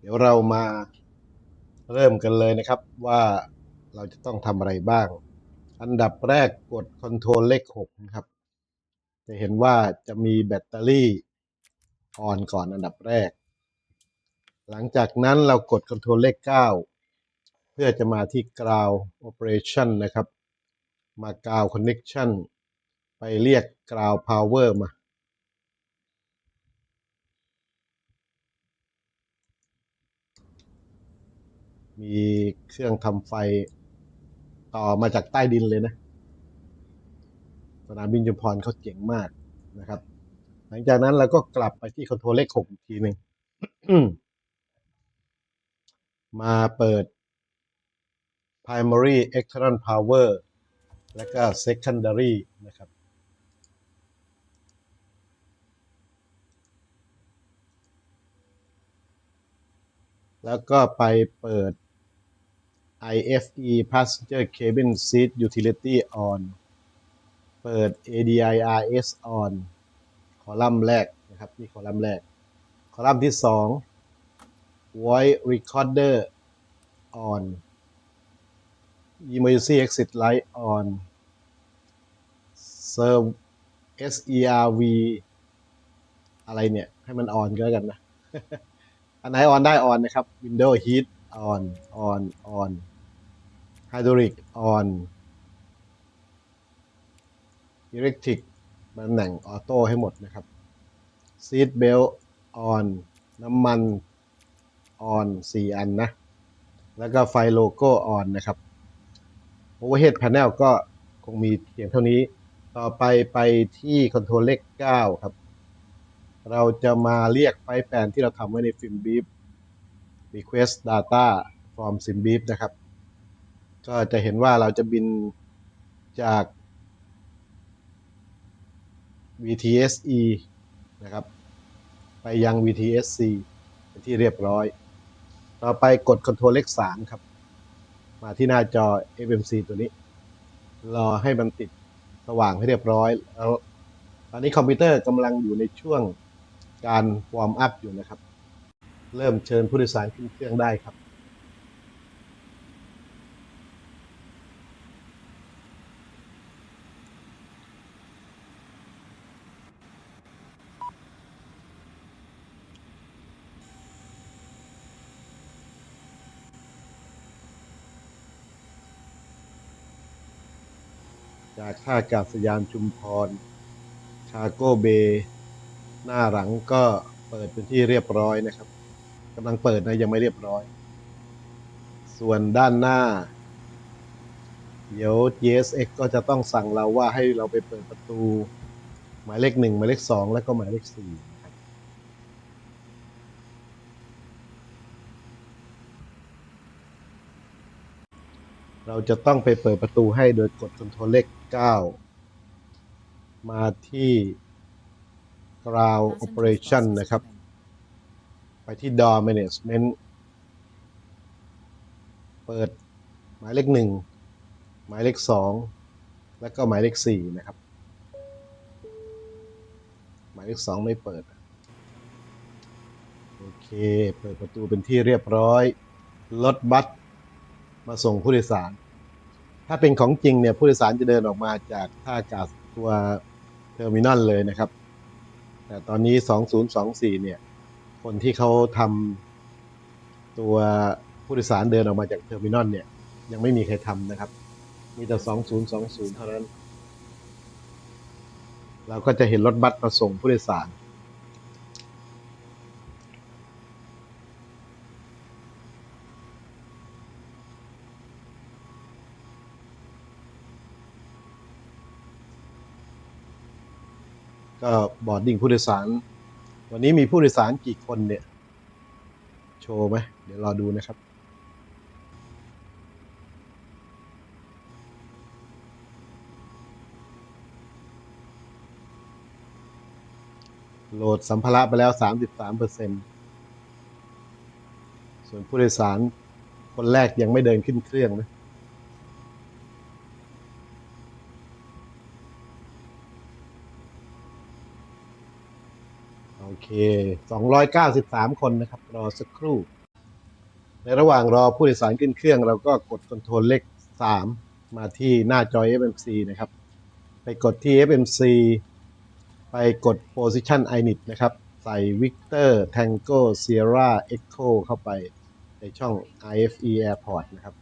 เดี๋ยวเรามาเริ่มกันเลยนะครับว่าเราจะต้องทำอะไรบ้าง อันดับแรกกด Ctrl เลข6นะครับ จะเห็นว่าจะมีแบตเตอรี่ออนก่อนอันดับแรก หลังจากนั้นเรากด Ctrl เลข 9 เพื่อจะมาที่ Ground Operation นะครับ มา Ground Connection ไปเรียก Ground Power มา มีเครื่องทำไฟ ต่อมาจากใต้ดินเลยนะ สนามบินจุมพรเขาเจ๋งมากนะครับ หลังจากนั้นเราก็กลับไปที่คอนโทรลเลขหกอีกทีหนึ่งมาเปิด primary external power แล้วก็ secondary นะครับ แล้วก็ไปเปิด IFE passenger cabin seat utility on เปิด ADIRS on คอลัมน์แรกนะครับนี่คอลัมน์แรก คอลัมน์ที่สอง voice recorder on emergency exit light on serve SERV อะไรเนี่ย ให้มันออนก็แล้วกันนะ อันไหนออนได้ออนนะครับ Windows Heat on on on Hydraulic on Electric ตำแหน่งออโต้ให้หมดนะครับ Seat Belt on น้ำมัน on 4 อันนะ แล้วก็ไฟโลโก้ on นะครับ Overhead Panel ก็คงมีเพียงเท่านี้ ต่อไปไปที่คอนโทรลเลข 9 ครับ เราจะมาเรียกไฟแปลนที่เราทำไว้ในฟิล์มบีฟ request data from sim beef นะครับ ก็จะเห็นว่าเราจะบินจาก VTSE นะครับ ไปยัง VTSC เป็นที่เรียบร้อย ต่อไปกด Ctrl เลข3ครับ มาที่หน้าจอ FMC ตัวนี้ รอให้มันติดสว่างให้เรียบร้อยแล้วตอนนี้คอมพิวเตอร์กำลังอยู่ในช่วงการวอร์มอัพอยู่นะครับ เริ่มเชิญผู้โดยสารขึ้นเครื่องได้ครับ ท่าอากาศยานชุมพร ชาโกเบย์หน้าหลังก็เปิดเป็นที่เรียบร้อยนะครับกำลังเปิดนะยังไม่เรียบร้อย ส่วนด้านหน้า เดี๋ยว GSX ก็จะต้องสั่งเราว่าให้เราไปเปิดประตู หมายเลขหนึ่งหมายเลขสองแล้วก็หมายเลขสี่ครับ เราจะต้องไปเปิดประตูให้โดยกด Ctrl เลข 9 มาที่ Ground Operation นะครับ ไปที่ Door Management เปิดหมายเลขหนึ่งหมายเลขสองแล้วก็หมายเลขสี่นะครับ หมายเลขสองไม่เปิด โอเค เปิดประตูเป็นที่เรียบร้อย รถบัส มาส่งผู้โดยสาร ถ้าเป็นของจริงเนี่ยผู้โดยสารจะเดินออกมาจากท่าอากาศตัวเทอร์มินอลเลยนะครับ แต่ตอนนี้ 2024 เนี่ย คนที่เขาทำตัวผู้โดยสารเดินออกมาจากเทอร์มินอลเนี่ย ยังไม่มีใครทำนะครับ มีแต่ 2020 เท่านั้น เราก็จะเห็นรถบัสมาส่งผู้โดยสาร ก็ บอร์ดดิ้งผู้โดยสาร วันนี้มีผู้โดยสารกี่คนเนี่ย โชว์ไหมเดี๋ยวรอดูนะครับ โหลดสัมภาระไปแล้ว 33เปอร์เซ็นส่วนผู้โดยสารคนแรกยังไม่เดินขึ้นเครื่องนะ เค 293 คนนะครับ รอสักครู่ ในระหว่างรอผู้โดยสารขึ้นเครื่อง เราก็กดคอนโทรลเลข 3 มาที่หน้าจอ FMC นะครับ ไปกดที่ FMC ไปกด Position Init นะครับ ใส่ Victor Tango Sierra Echo เข้าไปในช่อง IFE Airport นะครับ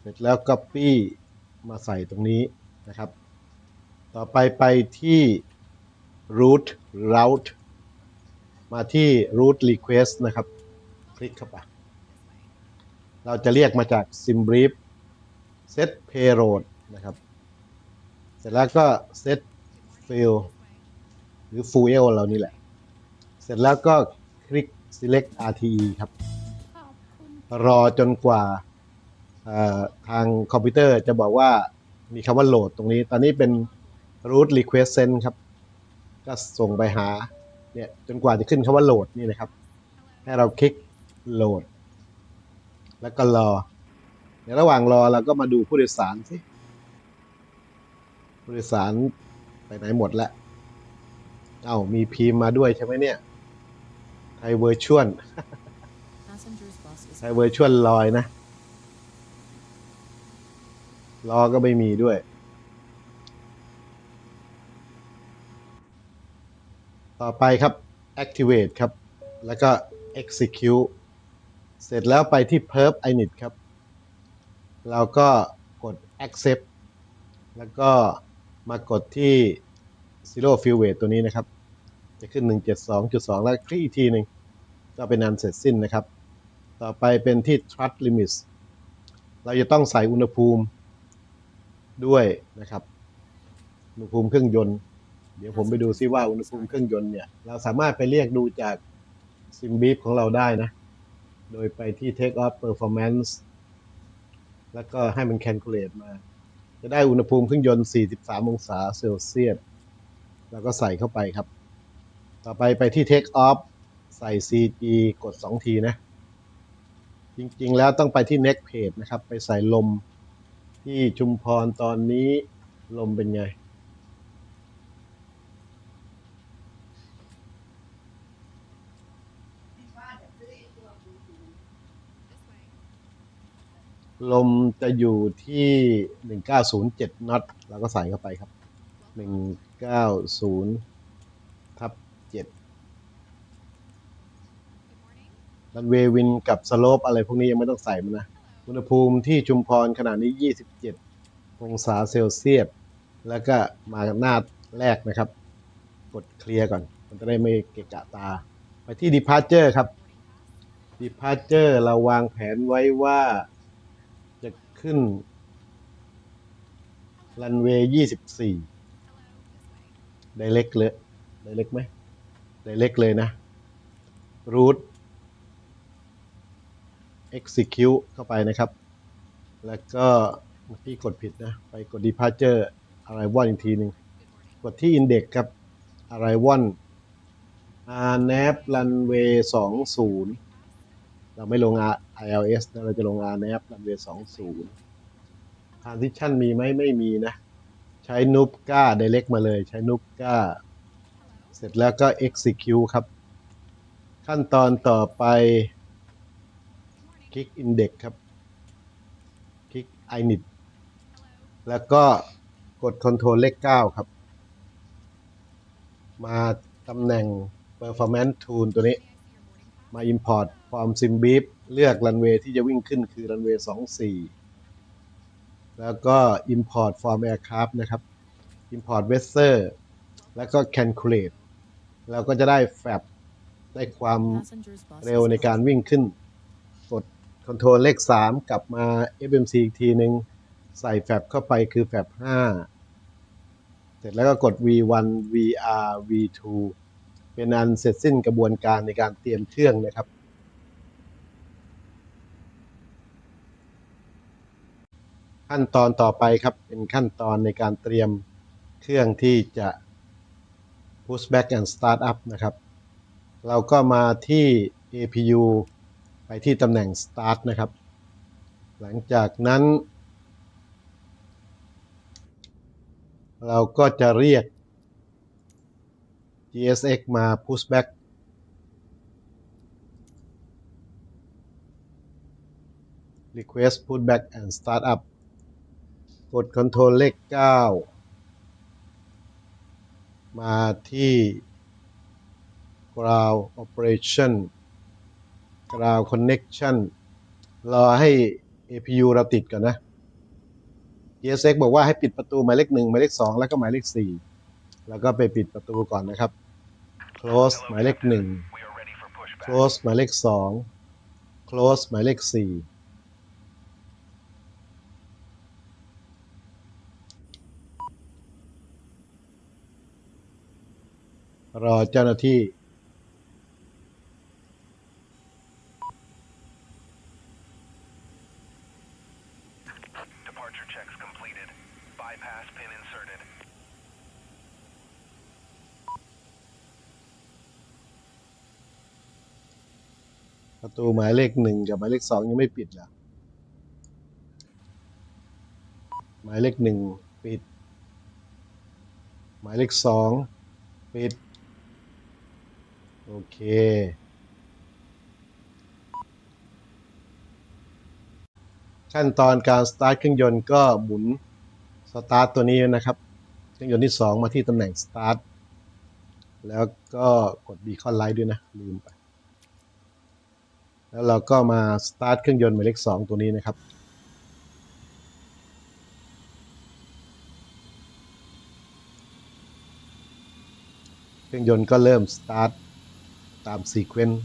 เสร็จแล้ว Copy มาใส่ตรงนี้นะครับ ต่อไปไปที่ root route มาที่ root request นะครับ คลิกเข้าไป เราจะเรียกมาจาก simbrief set payload นะครับ เสร็จแล้วก็ set field หรือ fuel เรานี่แหละ เสร็จแล้วก็คลิก select RTE ครับขอบคุณรอจนกว่าเอ่อทางคอมพิวเตอร์จะบอกว่ามีคำว่าโหลดตรงนี้ ตอนนี้เป็น root request send ครับ ก็ส่งไปหาเนี่ยจนกว่าจะขึ้นคำว่าโหลดนี่นะครับ ให้เราคลิกโหลด แล้วก็รอ ในระหว่างรอเราก็มาดูผู้โดยสารสิผู้โดยสารไปไหนหมดแล้ว เอ้ามีพีมมาด้วยใช่ไหมเนี่ยไทยเวอร์ชวล Passengers bus is ใช้เวอร์ชวลลอยนะ รอก็ไม่มีด้วย ต่อไปครับ activate ครับ แล้วก็ execute เสร็จแล้วไปที่ perf init ครับ เราก็กด accept แล้วก็มากดที่ zero fill weight ตัวนี้นะครับ จะขึ้น 172.2 แล้วคลิกอีกทีหนึ่งก็เป็นอันเสร็จสิ้นนะครับ ต่อไปเป็นที่ trust limits เราจะต้องใส่อุณหภูมิด้วยนะครับ อุณหภูมิเครื่องยนต์ เดี๋ยวผมไปดูซิว่าอุณหภูมิเครื่องยนต์เนี่ย เราสามารถไปเรียกดูจากซิมบีฟของเราได้นะ โดยไปที่ take off performance แล้วก็ให้มัน calculate มา จะได้อุณหภูมิเครื่องยนต์ 43 องศาเซลเซียส แล้วก็ใส่เข้าไปครับ ต่อไปไปที่ take off ใส่ CG กด 2 ทีนะ จริงๆ แล้วต้องไปที่ next page นะครับ ไปใส่ลมที่ชุมพรตอนนี้ลมเป็นไง ลมจะอยู่ที่1907น็อตเราก็ใส่เข้าไปครับ190ทับ7รันเววินกับสโลปอะไรพวกนี้ยังไม่ต้องใส่มันนะ อุณหภูมิที่ชุมพรขณะนี้ 27 องศาเซลเซียส แล้วก็มาหน้าแรกนะครับ กดเคลียร์ก่อน มันจะได้ไม่เกะกะตา ไปที่ Departure ครับ Departure เราวางแผนไว้ว่า ขึ้นรันเวย์ยี่สิบสี่ไดเล็กเลยไดเล็กไหมไดเล็กเลยนะรูท execute เข้าไปนะครับ แล้วก็พี่กดผิดนะ ไปกด departure arrival อีกทีหนึ่งกดที่ index ครับ arrival rnap runway 20 เราไม่ลง ILS นะเราจะลง rnap runway 20 transition มีไหมไม่มีนะ ใช้ nubca direct มาเลย ใช้ nubca เสร็จแล้วก็ execute ครับ ขั้นตอนต่อไปคลิก Index ครับคลิก init แล้วก็กด control เลข 9 ครับ มาตำแหน่ง Performance Tool ตัวนี้ มา Import Form SimBeep เลือกรันเวย์ที่จะวิ่งขึ้นคือรันเวย์24 แล้วก็ Import Form Aircraft นะครับ Import Weather แล้วก็ Calculate เราก็จะได้แฟบได้ความเร็วในการวิ่งขึ้น กดคอนโทรลเลข 3 กลับมา FMC อีกทีหนึ่งใส่แฟบเข้าไปคือแฟบ5 เสร็จแล้วก็กด V1 VR V2 เป็นอันเสร็จสิ้นกระบวนการในการเตรียมเครื่องนะครับ ขั้นตอนต่อไปครับเป็นขั้นตอนในการเตรียมเครื่องที่จะ push back and start up นะครับ เราก็มาที่ APU ไปที่ตำแหน่ง start นะครับ หลังจากนั้น เราก็จะเรียก GSX มา push back request put back and start up กด Ctrl เลข 9 มาที่ ground operation ground connection รอให้ APU เราติดก่อนนะ PSX บอกว่าให้ปิดประตูหมายเลขหนึ่งหมายเลขสองแล้วก็หมายเลขสี่แล้วก็ไปปิดประตูก่อนนะครับ close หมายเลขหนึ่ง close หมายเลขสอง close หมายเลขสี่ รอเจ้าหน้าที่ Departure checks completed. Bypass pin inserted. ประตูหมายเลขหนึ่งกับหมายเลขสองยังไม่ปิดเหรอหมายเลขหนึ่งปิด หมายเลขสองปิดโอเค ขั้นตอนการสตาร์ทเครื่องยนต์ก็หมุนสตาร์ทตัวนี้นะครับ เครื่องยนต์ที่สองมาที่ตำแหน่งสตาร์ทแล้วก็กดบีคอนไลท์ด้วยนะ ลืมไป แล้วเราก็มาสตาร์ทเครื่องยนต์หมายเลขสองตัวนี้นะครับเครื่องยนต์ก็เริ่มสตาร์ท ตามซีเควนต์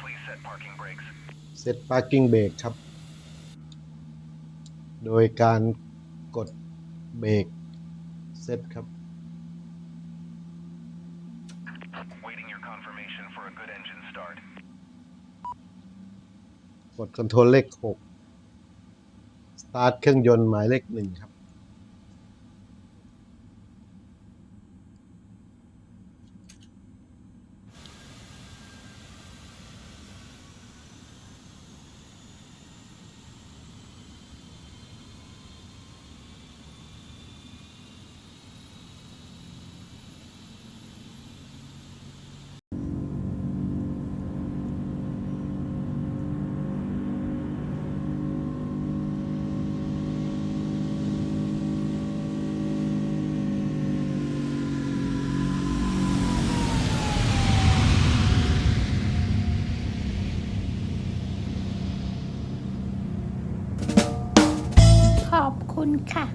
Please set parking brakes. เซต Parking Brake ครับ โดยการกดเบรกเซตครับ กดคอนโทรลเลข6สตาร์ทเครื่องยนต์หมายเลขหนึ่งครับ 看。